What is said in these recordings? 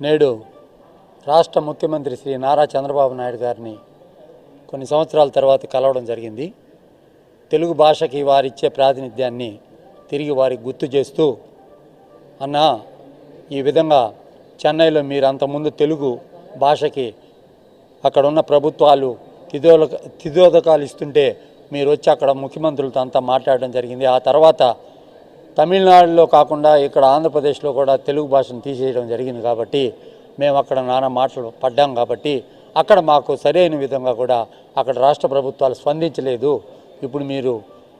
నేడు రాష్ట్ర ముఖ్యమంత్రి శ్రీ నారా చంద్రబాబు నాయుడు గారిని కొన్ని సంవత్సరాల తర్వాత కలవడం జరిగింది. తెలుగు భాషకి వారిచ్చే ప్రాతినిధ్యాన్ని తిరిగి వారికి గుర్తు చేస్తూ అన్న ఈ విధంగా చెన్నైలో మీరు అంతకుముందు తెలుగు భాషకి అక్కడ ఉన్న ప్రభుత్వాలు తిదోలక తిదోదకాలు ఇస్తుంటే మీరు వచ్చి అక్కడ ముఖ్యమంత్రులతో అంతా మాట్లాడడం జరిగింది. ఆ తర్వాత తమిళనాడులో కాకుండా ఇక్కడ ఆంధ్రప్రదేశ్లో కూడా తెలుగు భాషను తీసేయడం జరిగింది కాబట్టి మేము అక్కడ నానా మాటలు పడ్డాం కాబట్టి అక్కడ మాకు సరైన విధంగా కూడా అక్కడ రాష్ట్ర ప్రభుత్వాలు స్పందించలేదు. ఇప్పుడు మీరు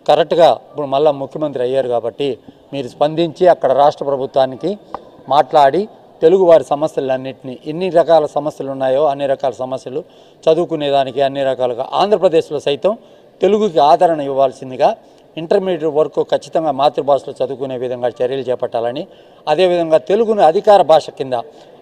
కరెక్ట్గా ఇప్పుడు మళ్ళీ ముఖ్యమంత్రి అయ్యారు కాబట్టి మీరు స్పందించి అక్కడ రాష్ట్ర ప్రభుత్వానికి మాట్లాడి తెలుగు వారి సమస్యలన్నింటినీ ఎన్ని రకాల సమస్యలు ఉన్నాయో అన్ని రకాల సమస్యలు చదువుకునేదానికి అన్ని రకాలుగా ఆంధ్రప్రదేశ్లో సైతం తెలుగుకి ఆదరణ ఇవ్వాల్సిందిగా ఇంటర్మీడియట్ వరకు ఖచ్చితంగా మాతృభాషలో చదువుకునే విధంగా చర్యలు చేపట్టాలని అదేవిధంగా తెలుగుని అధికార భాష కింద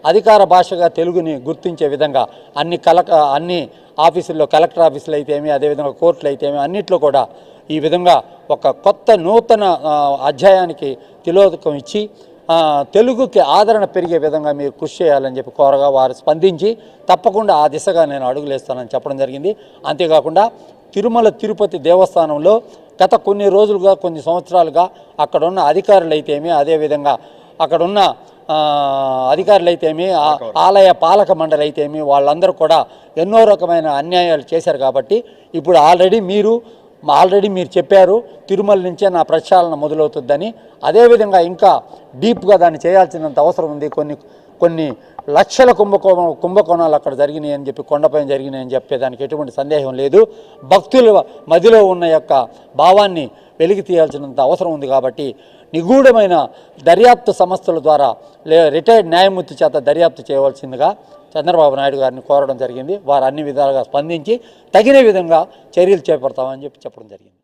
అధికార భాషగా తెలుగుని గుర్తించే విధంగా అన్ని కల అన్ని ఆఫీసుల్లో కలెక్టర్ ఆఫీసులు అయితేమి అదేవిధంగా కోర్టులు అయితేమి అన్నిట్లో కూడా ఈ విధంగా ఒక కొత్త నూతన అధ్యాయానికి తిలోదకం ఇచ్చి తెలుగుకి ఆదరణ పెరిగే విధంగా మీరు కృషి చేయాలని చెప్పి కోరగా వారు స్పందించి తప్పకుండా ఆ దిశగా నేను అడుగులేస్తానని చెప్పడం జరిగింది. అంతేకాకుండా తిరుమల తిరుపతి దేవస్థానంలో గత కొన్ని రోజులుగా కొన్ని సంవత్సరాలుగా అక్కడున్న అధికారులు అయితేమి అదేవిధంగా అక్కడున్న అధికారులు అయితేమి ఆలయ పాలక మండలి అయితేమి వాళ్ళందరూ కూడా ఎన్నో రకమైన అన్యాయాలు చేశారు కాబట్టి ఇప్పుడు ఆల్రెడీ మీరు ఆల్రెడీ మీరు చెప్పారు తిరుమల నుంచే నా ప్రక్షాళన మొదలవుతుందని. అదేవిధంగా ఇంకా డీప్గా దాన్ని చేయాల్సినంత అవసరం ఉంది. కొన్ని కొన్ని లక్షల కుంభకోణ కుంభకోణాలు అక్కడ జరిగినాయి అని చెప్పి కొండపైన జరిగినాయని చెప్పేదానికి ఎటువంటి సందేహం లేదు. భక్తుల మదిలో ఉన్న యొక్క భావాన్ని వెలికి తీయాల్సినంత అవసరం ఉంది కాబట్టి నిగూఢమైన దర్యాప్తు సంస్థల ద్వారా లే రిటైర్డ్ న్యాయమూర్తి చేత దర్యాప్తు చేయవలసిందిగా చంద్రబాబు నాయుడు గారిని కోరడం జరిగింది. వారు అన్ని విధాలుగా స్పందించి తగిన విధంగా చర్యలు చేపడతామని చెప్పి చెప్పడం జరిగింది.